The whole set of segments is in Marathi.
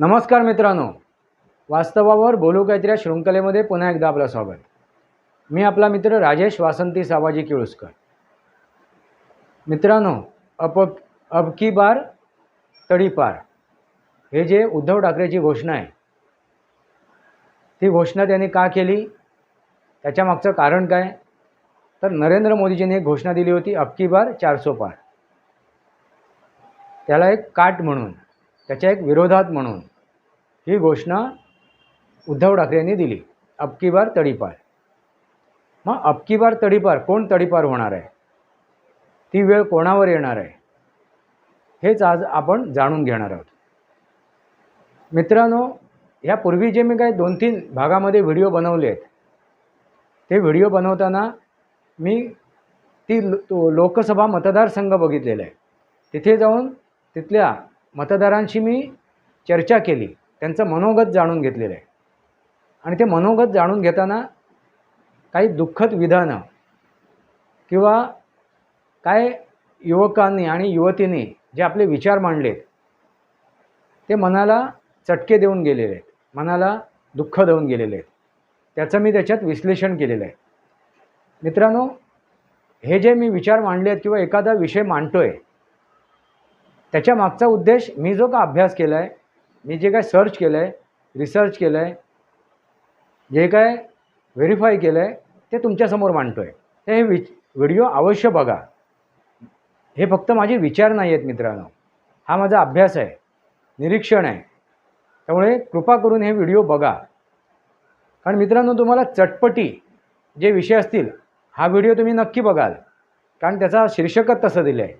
नमस्कार मित्रांनो. वास्तवावर बोलू काहीतरी या शृंखलेमध्ये पुन्हा एकदा आपलं स्वागत. मी आपला मित्र राजेश वासंती सावाजी किळुसकर. मित्रांनो अप अब की बार तडीपार हे जे उद्धव ठाकरेची घोषणा आहे ती घोषणा त्यांनी का केली? त्याच्या मागचं कारण काय? तर नरेंद्र मोदीजींनी एक घोषणा दिली होती अबकी बार चारसो पार. त्याला एक काट म्हणून. त्याच्या एक विरोधात म्हणून ही घोषणा उद्धव ठाकरेंनी दिली. अबकी बार तडीपार. मग अबकी बार तडीपार कोण तडीपार होणार आहे? ती वेळ कोणावर येणार आहे? हेच आज आपण जाणून घेणार आहोत. मित्रांनो ह्यापूर्वी जे मी काही दोन तीन भागामध्ये व्हिडिओ बनवले आहेत ते व्हिडिओ बनवताना मी ती लो- तो लोकसभा मतदारसंघ बघितलेला आहे. तिथे जाऊन तिथल्या मतदारांशी मी चर्चा केली. त्यांचं मनोगत जाणून घेतलेलं आहे. आणि ते मनोगत जाणून घेताना काही दुःखद विधानं किंवा काय युवकांनी आणि युवतींनी जे आपले विचार मांडलेत ते मनाला चटके देऊन गेलेले आहेत. मनाला दुःख देऊन गेलेले आहेत. त्याचं मी त्याच्यात विश्लेषण केलेलं आहे. मित्रांनो हे जे मी विचार मांडले आहेत किंवा एखादा विषय मांडतो आहे त्याच्या मागचा उद्देश मी जो का अभ्यास केला आहे मी जे काय सर्च केलं आहे रिसर्च केलं आहे जे काय व्हेरीफाय केलं आहे ते तुमच्यासमोर मांडतो आहे तर हे विच व्हिडिओ अवश्य बघा. हे फक्त माझे विचार नाही आहेत मित्रांनो. हा माझा अभ्यास आहे. निरीक्षण आहे. त्यामुळे कृपा करून हे व्हिडिओ बघा. कारण मित्रांनो तुम्हाला चटपटी जे विषय असतील हा व्हिडिओ तुम्ही नक्की बघाल. कारण त्याचा शीर्षकच तसं दिलं आहे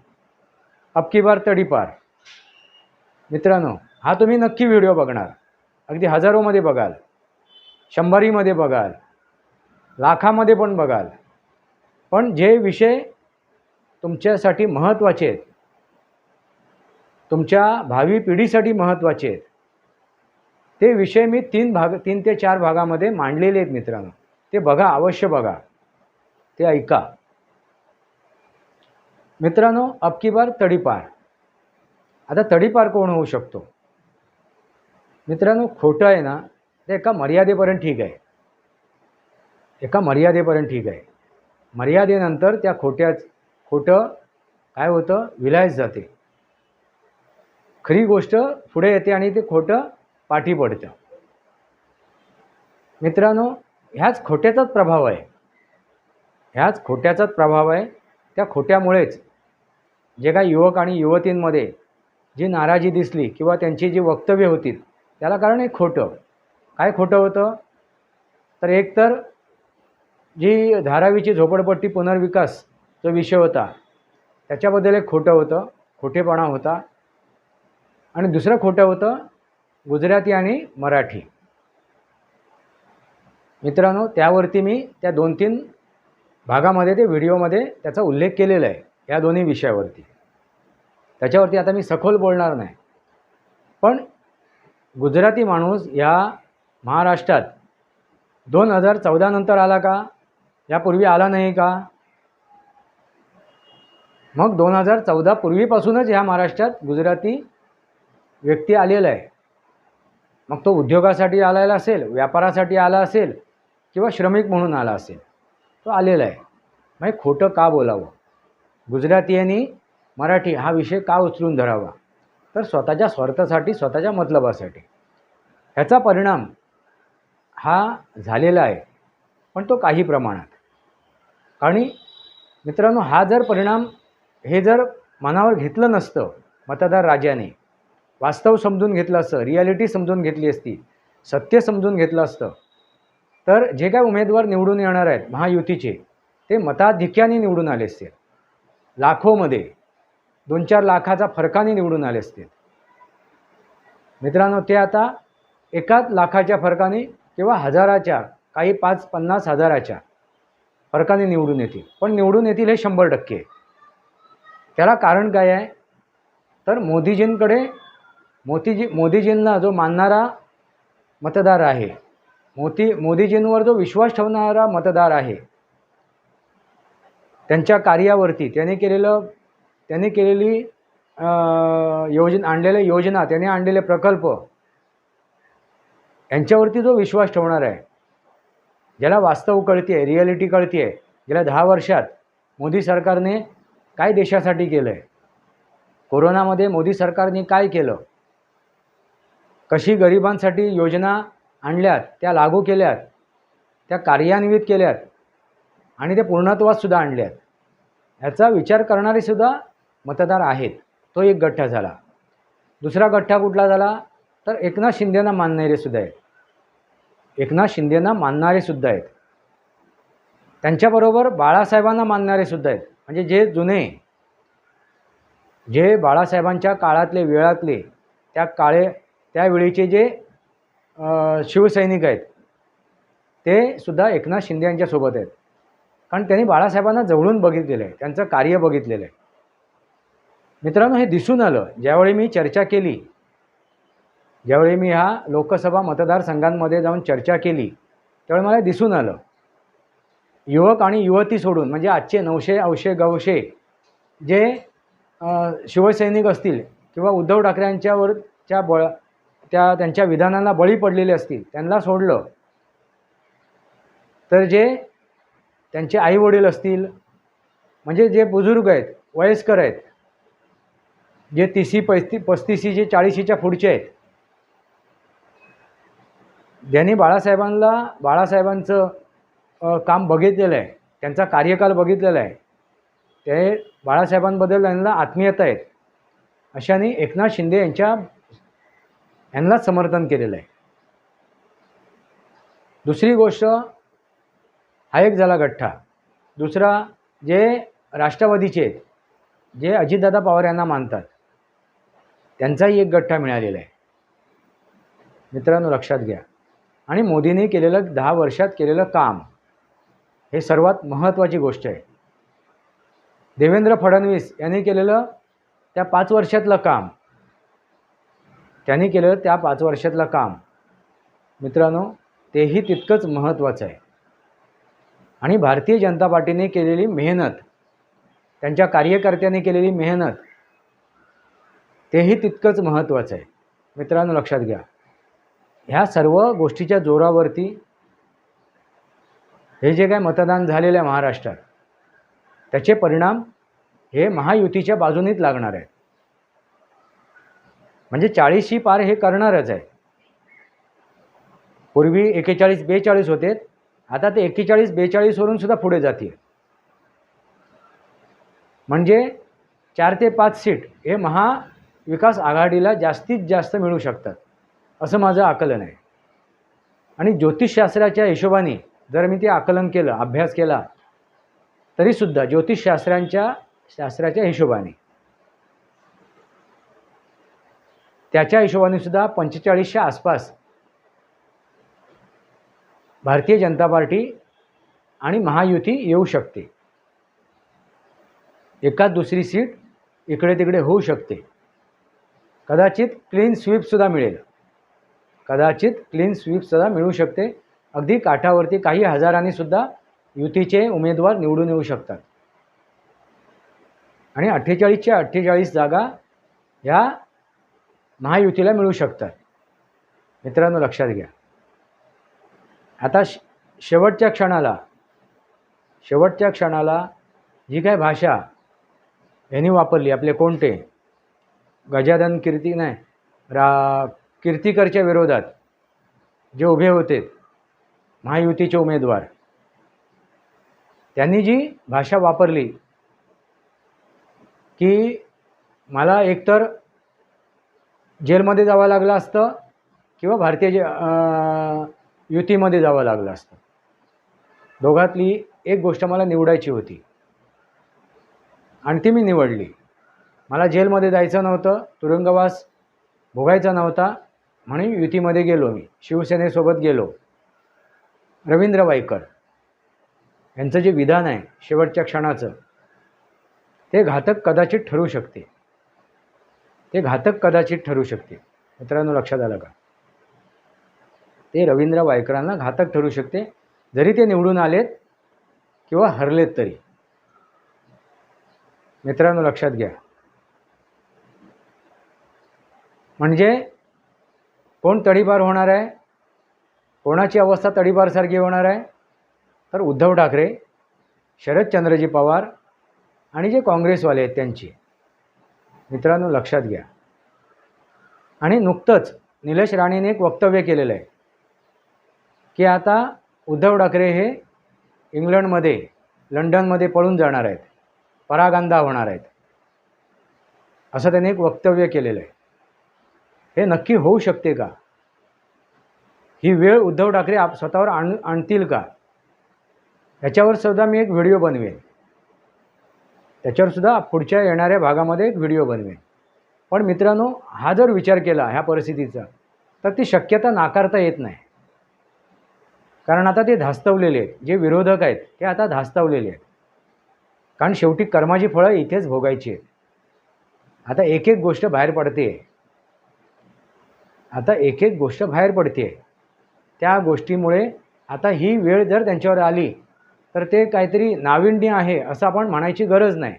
अबकी बार तडीपार मित्रांनो हा तुम्ही नक्की व्हिडिओ बघणार. अगदी हजारोमध्ये बघाल शंभरीमध्ये बघाल लाखामध्ये पण बघाल. पण जे विषय तुमच्यासाठी महत्त्वाचे आहेत तुमच्या भावी पिढीसाठी महत्त्वाचे आहेत ते विषय मी तीन भाग तीन ते चार भागामध्ये मांडलेले आहेत मित्रांनो. ते बघा अवश्य बघा. ते ऐका. मित्रांनो अबकी बार तडीपार आता तडीपार कोण होऊ शकतो? मित्रांनो खोटं आहे ना ते एका मर्यादेपर्यंत ठीक आहे. एका मर्यादेपर्यंत ठीक आहे. मर्यादेनंतर त्या खोट्याच खोटं काय होतं? विलायच जाते. खरी गोष्ट पुढे येते आणि ते खोटं पाठी पडतं. मित्रांनो ह्याच खोट्याचाच प्रभाव आहे. ह्याच खोट्याचाच प्रभाव आहे. त्या खोट्यामुळेच जे काही युवक आणि युवतींमध्ये जी नाराजी दिसली किंवा त्यांची जी वक्तव्य होती त्याला कारण एक खोटं. काय खोटं होतं? तर एकतर जी धारावीची झोपडपट्टी पुनर्विकास जो विषय होता त्याच्याबद्दल एक खोटं होतं खोटेपणा होता. आणि दुसरं खोटं होतं गुजराती आणि मराठी. मित्रांनो त्यावरती मी त्या दोन तीन भागामध्ये ते व्हिडिओमध्ये त्याचा उल्लेख केलेला आहे. या दोन्ही विषयावरती. त्याच्यावरती आता मी सखोल बोलणार नाही. पण गुजराती माणूस या महाराष्ट्रात दोन हजार चौदानंतर आला का? यापूर्वी आला नाही का? मग दोन हजार चौदा पूर्वीपासूनच ह्या महाराष्ट्रात गुजराती व्यक्ती आलेला आहे. मग तो उद्योगासाठी आलेला असेल व्यापारासाठी आला असेल किंवा श्रमिक म्हणून आला असेल तो आलेला आहे. मग खोटं का बोलावं? गुजरातीयांनी मराठी हा विषय का उचलून धरावा? तर स्वतःच्या स्वार्थासाठी स्वतःच्या मतलबासाठी. ह्याचा परिणाम हा झालेला आहे पण तो काही प्रमाणात. आणि मित्रांनो हा जर परिणाम हे जर मनावर घेतलं नसतं मतदार राजाने वास्तव समजून घेतलं असतं रियालिटी समजून घेतली असती सत्य समजून घेतलं असतं तर जे काय उमेदवार निवडून येणार आहेत महायुतीचे ते मताधिक्याने निवडून आले असतील. लाखोमध्ये दोन चार लाखाचा फरकाने निवडून आले असतील. मित्रांनो ते आता एकाच लाखाच्या फरकाने किंवा हजाराच्या काही पाच पन्नास हजाराच्या फरकाने निवडून येतील. पण निवडून येतील हे शंभर टक्के. त्याला कारण काय आहे? तर मोदीजींकडे मोतीजी मोदीजींना जो मानणारा मतदार आहे मोती मोदीजींवर जो विश्वास ठेवणारा मतदार आहे त्यांच्या कार्यावरती त्याने केलेलं त्याने केलेली योजना आणलेल्या योजना त्याने आणलेले प्रकल्प यांच्यावरती जो विश्वास ठेवणार आहे ज्याला वास्तव कळते आहे रिॲलिटी कळते आहे गेल्या दहा वर्षात मोदी सरकारने काय देशासाठी केलं आहे कोरोनामध्ये मोदी सरकारने काय केलं? कशी गरिबांसाठी योजना आणल्यात त्या लागू केल्यात त्या कार्यान्वित केल्यात आणि त्या पूर्णत्वातसुद्धा आहेत. ह्याचा विचार करणारेसुद्धा मतदार आहेत. तो एक गठ्ठा झाला. दुसरा गठ्ठा कुठला झाला? तर एकनाथ शिंदेना मानणारेसुद्धा आहेत. एकनाथ शिंदेना मानणारेसुद्धा आहेत. त्यांच्याबरोबर बाळासाहेबांना मानणारेसुद्धा आहेत. म्हणजे जे जुने जे बाळासाहेबांच्या काळातले वेळातले त्या काळे त्यावेळीचे जे शिवसैनिक आहेत ते सुद्धा एकनाथ शिंदे यांच्यासोबत आहेत. कारण त्यांनी बाळासाहेबांना जवळून बघितलेलं आहे त्यांचं कार्य बघितलेलं आहे. मित्रांनो हे दिसून आलं. ज्यावेळी मी चर्चा केली ज्यावेळी मी ह्या लोकसभा मतदारसंघांमध्ये जाऊन चर्चा केली त्यावेळी मला दिसून आलं. युवक आणि युवती सोडून म्हणजे आजचे नऊशे अवशे गवशे जे शिवसैनिक असतील किंवा उद्धव ठाकरेंच्यावरच्या बळ त्या त्यांच्या विधानांना बळी पडलेले असतील त्यांना सोडलं. तर जे त्यांचे आईवडील असतील म्हणजे जे बुजुर्ग आहेत वयस्कर आहेत जे तिसी पैस्ती पस्तीसी जे चाळीशीच्या पुढचे आहेत ज्यांनी बाळासाहेबांना बाळासाहेबांचं काम बघितलेलं आहे त्यांचा कार्यकाल बघितलेला आहे ते बाळासाहेबांबद्दल त्यांना आत्मीयता आहेत अशाने एकनाथ शिंदे यांच्या यांनाच समर्थन केलेलं आहे. दुसरी गोष्ट हा एक झाला गठ्ठा. दुसरा जे राष्ट्रवादीचे आहेत जे अजितदादा पवार यांना मानतात त्यांचाही एक गठ्ठा मिळालेला आहे. मित्रांनो लक्षात घ्या. आणि मोदींनी केलेलं दहा वर्षात केलेलं काम हे सर्वात महत्त्वाची गोष्ट आहे. देवेंद्र फडणवीस यांनी केलेलं त्या पाच वर्षातलं काम त्यांनी केलेलं त्या पाच वर्षातलं काम मित्रांनो तेही तितकंच महत्त्वाचं आहे. आणि भारतीय जनता पार्टीने केलेली मेहनत त्यांच्या कार्यकर्त्यांनी केलेली मेहनत तेही तितकंच महत्त्वाचं आहे. मित्रांनो लक्षात घ्या. ह्या सर्व गोष्टीच्या जोरावरती हे जे काय मतदान झालेलं आहे महाराष्ट्रात त्याचे परिणाम हे महायुतीच्या बाजूनीच लागणार आहेत. म्हणजे चाळीसशी पार हे करणारच आहे पूर्वी एकेचाळीस बेचाळीस होते आता ते एक्केचाळीस बेचाळीसवरून सुद्धा पुढे जातील. म्हणजे चार ते पाच सीट हे महाविकास आघाडीला जास्तीत जास्त मिळू शकतात असं माझं आकलन आहे. आणि ज्योतिषशास्त्राच्या हिशोबाने जर मी ते आकलन केलं अभ्यास केला तरीसुद्धा ज्योतिषशास्त्रांच्या शास्त्राच्या हिशोबाने. त्याच्या हिशोबाने सुद्धा पंचेचाळीसच्या आसपास भारतीय जनता पार्टी आणि महायुती येऊ शकते. एकाच दुसरी सीट इकडे तिकडे होऊ शकते. कदाचित क्लीन स्वीपसुद्धा मिळेल. कदाचित क्लीन स्वीपसुद्धा मिळू शकते. अगदी काठावरती काही हजारांनी सुद्धा युतीचे उमेदवार निवडून येऊ शकतात. आणि अठ्ठेचाळीसच्या अठ्ठेचाळीस जागा ह्या महायुतीला मिळू शकतात. मित्रांनो लक्षात घ्या. आता श शेवटच्या क्षणाला शेवटच्या क्षणाला जी काय भाषा यांनी वापरली आपले कोणते? गजानन कीर्ती नाही रा कीर्तीकरच्या विरोधात जे उभे होते महायुतीचे उमेदवार त्यांनी जी भाषा वापरली की मला एकतर जेलमध्ये जावं लागलं असतं किंवा भारतीय जे युतीमध्ये जावं लागलं असतं. दोघातली एक गोष्ट मला निवडायची होती. आणि ती मी निवडली. मला जेलमध्ये जायचं नव्हतं तुरुंगवास भोगायचा नव्हता म्हणून युतीमध्ये गेलो मी. शिवसेनेसोबत गेलो. रवींद्र वायकर यांचं जे विधान आहे शेवटच्या क्षणाचं ते घातक कदाचित ठरू शकते. ते घातक कदाचित ठरू शकते. मित्रांनो लक्षात आलं का? ते रवींद्र वायकरांना घातक ठरू शकते. जरी ते निवडून आलेत किंवा हरलेत तरी. मित्रांनो लक्षात घ्या. म्हणजे कोण तडीपार होणार आहे? कोणाची अवस्था तडीपारसारखी होणार आहे? तर उद्धव ठाकरे शरदचंद्रजी पवार आणि जे काँग्रेसवाले आहेत त्यांची. मित्रांनो लक्षात घ्या. आणि नुकतंच निलेश राणेने एक वक्तव्य केलेलं आहे. की आता उद्धव ठाकरे हे इंग्लंडमध्ये लंडनमध्ये पळून जाणार आहेत. परागंदा होणार आहेत. असं त्याने एक वक्तव्य केलेलं आहे. हे नक्की होऊ शकते का? ही वेळ उद्धव ठाकरे आप स्वतःवर आण आणतील का? याच्यावर सुद्धा मी एक व्हिडिओ बनवेन. त्याच्यावर सुद्धा पुढच्या येणाऱ्या भागामध्ये एक व्हिडिओ बनवेन. पण मित्रांनो हा जर विचार केला ह्या परिस्थितीचा तर ती शक्यता नाकारता येत नाही. कारण आता ते धास्तवलेले आहेत. जे विरोधक आहेत ते आता धास्तवलेले आहेत. कारण शेवटी कर्माची फळं इथेच भोगायची आहेत. आता एक एक गोष्ट बाहेर पडते. आता एक एक गोष्ट बाहेर पडते. त्या गोष्टीमुळे आता ही वेळ जर त्यांच्यावर आली तर ते काहीतरी नाविन्य आहे असं आपण म्हणायची गरज नाही.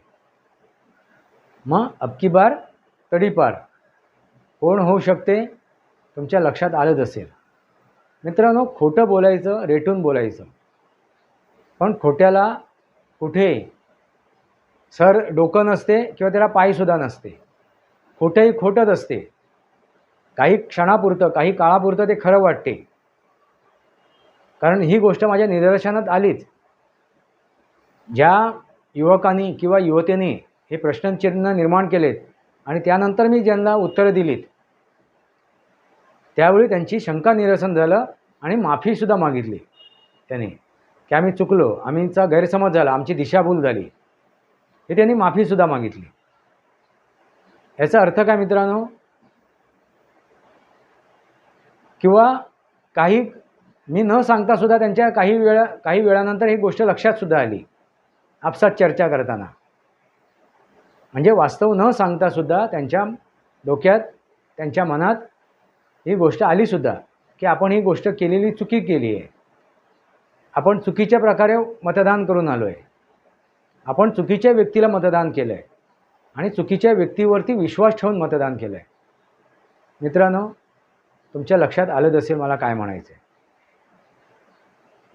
मग अबकी बार तडीपार. कोण होऊ शकते? तुमच्या लक्षात आलंच असेल. मित्रांनो खोटं बोलायचं रेटून बोलायचं. पण खोट्याला कुठे सर डोकं नसते किंवा त्याला पायसुद्धा नसते. खोटंही खोटंच असते. काही क्षणापुरतं काही काळापुरतं ते खरं वाटते. कारण ही गोष्ट माझ्या निदर्शनात आलीच. ज्या युवकांनी किंवा युवतेने हे प्रश्नचिन्ह निर्माण केलेत आणि त्यानंतर मी ज्यांना उत्तरं दिलीत त्यावेळी त्यांची शंका निरसन झालं आणि माफीसुद्धा मागितली त्यांनी. की आम्ही चुकलो आम्हीचा गैरसमज झाला आमची दिशाभूल झाली. हे त्यांनी माफीसुद्धा मागितली. याचा अर्थ काय मित्रांनो? किंवा काही मी न सांगतासुद्धा त्यांच्या काही वेळा काही वेळानंतर ही गोष्ट लक्षात सुद्धा आली. आपसात चर्चा करताना. म्हणजे वास्तव न सांगतासुद्धा त्यांच्या डोक्यात त्यांच्या मनात ही गोष्ट आलीसुद्धा की आपण ही गोष्ट केलेली चुकी केली आहे. आपण चुकीच्या प्रकारे मतदान करून आलो आहे आपण चुकीच्या व्यक्तीला मतदान केलं आहे आणि चुकीच्या व्यक्तीवरती विश्वास ठेवून मतदान केलं आहे मित्रांनो तुमच्या लक्षात आलंच असेल मला काय म्हणायचं आहे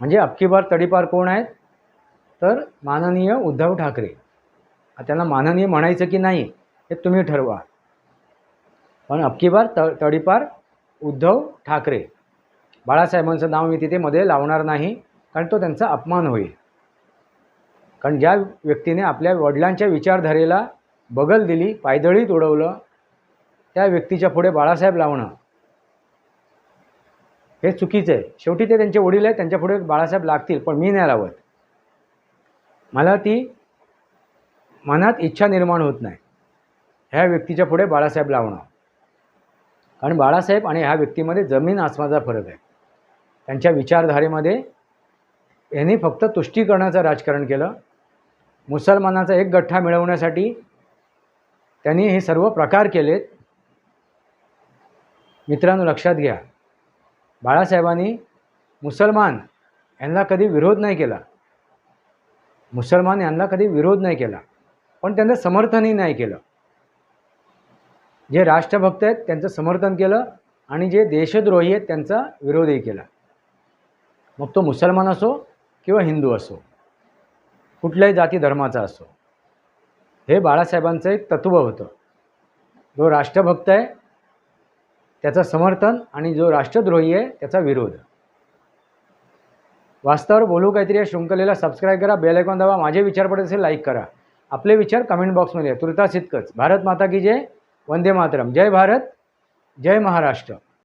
म्हणजे अबकी बार तडीपार कोण आहेत? तर माननीय उद्धव ठाकरे. त्यांना माननीय म्हणायचं की नाही हे तुम्ही ठरवा. पण अबकी बार त तडीपार उद्धव ठाकरे. बाळासाहेबांचं नाव मी तिथे मध्ये लावणार नाही कारण तो त्यांचा अपमान होईल. कारण ज्या व्यक्तीने आपल्या वडिलांच्या विचारधारेला बगल दिली पायदळी उडवलं त्या व्यक्तीच्या पुढे बाळासाहेब लावणं हे चुकीचं आहे. शेवटी ते त्यांचे वडील आहेत त्यांच्या पुढे बाळासाहेब लागतील पण मी नाही लावत. मला ती मनात इच्छा निर्माण होत नाही. ह्या व्यक्तीच्या पुढे बाळासाहेब लावणं. कारण बाळासाहेब आणि ह्या व्यक्तीमध्ये जमीन आसमानाचा फरक आहे. त्यांच्या विचारधारेमध्ये यांनी फक्त तुष्टीकरणाचं राजकारण केलं. मुसलमानाचा एक गठ्ठा मिळवण्यासाठी त्यांनी हे सर्व प्रकार केलेत. मित्रांनो लक्षात घ्या. बाळासाहेबांनी मुसलमान यांना कधी विरोध नाही केला. मुसलमान यांना कधी विरोध नाही केला. पण त्यांचं समर्थनही नाही केलं. जे राष्ट्रभक्त आहेत त्यांचं समर्थन केलं आणि जे देशद्रोही आहेत त्यांचा विरोधही केला. मग तो मुसलमान असो किंवा हिंदू असो कुठल्याही जाती धर्माचा असो हे बाळासाहेबांचं एक तत्त्व होतं. जो राष्ट्रभक्त आहे त्याचं समर्थन आणि जो राष्ट्रद्रोही आहे त्याचा विरोध. वास्तवावर बोलू काहीतरी या शृंखलेला सबस्क्राईब करा बेल ऐकून दाबा माझे विचार पडत असेल लाईक करा. आपले विचार कमेंट बॉक्समध्ये तुर्तास इतकंच. भारत माता की जय. वंदे मातरम. जय भारत जय महाराष्ट्र.